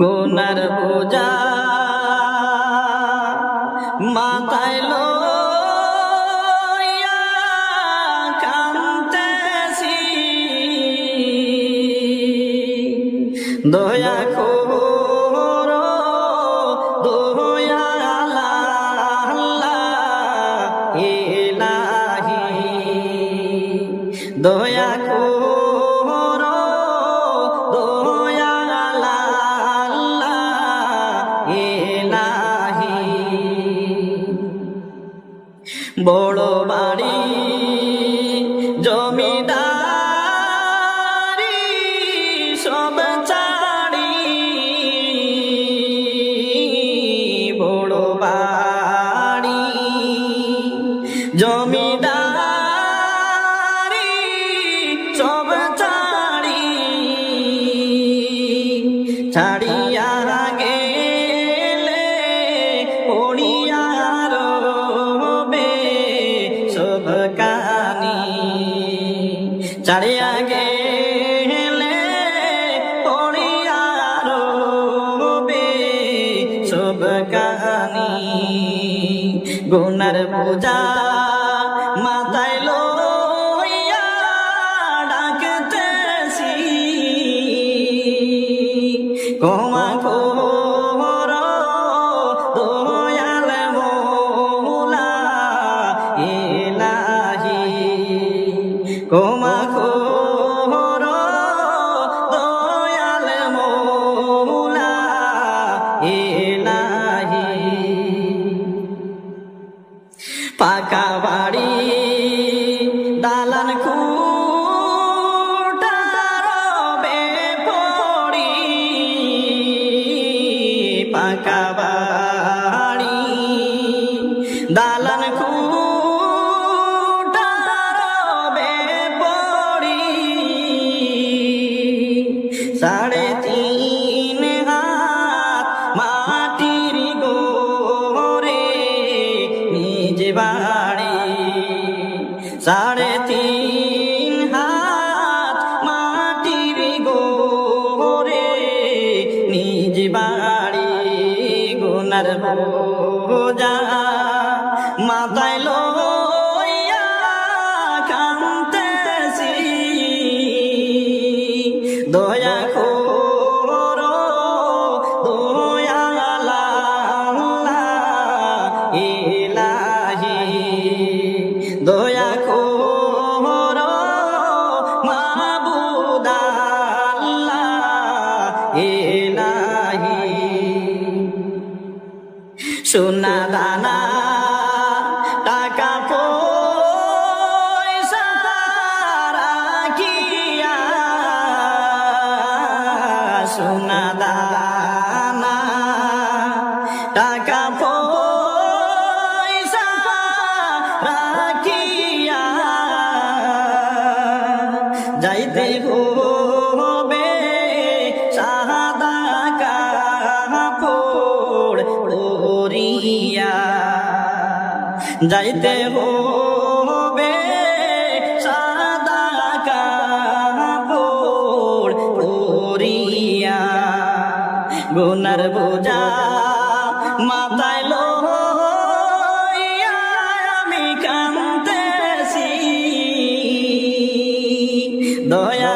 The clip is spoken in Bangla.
গুনার বোঝা। মাথায় দয়া করো দয়া ইলাহি দয়া করো বড় বাড়ি জমিদারি সব চাড়ি বড় বাড়ি জমিদারি সব চাড়ি ছাড়িয়া গেলে ছাড়িয়া গেলে পড়িয়া রবে সব কানি গুনার পূজা মাথায় লইয়া কমা খোর দয়াল মোলা ইলাহি। পাকা বাড়ি দালান খুটার পড়ি। পাকা সাড়ে তিন হাত মাটির গোরে নিজ বাড়ি গুনার বোঝা মাথায় লইয়া সোনা দানা টাকা পয়সা রাখিয়া সোনা দানা টাকা পয়সা রাখিয়া যাইতে হবে যাইতে হো গুনার বোঝা মাথায় লো আমি কান্দেছি দয়া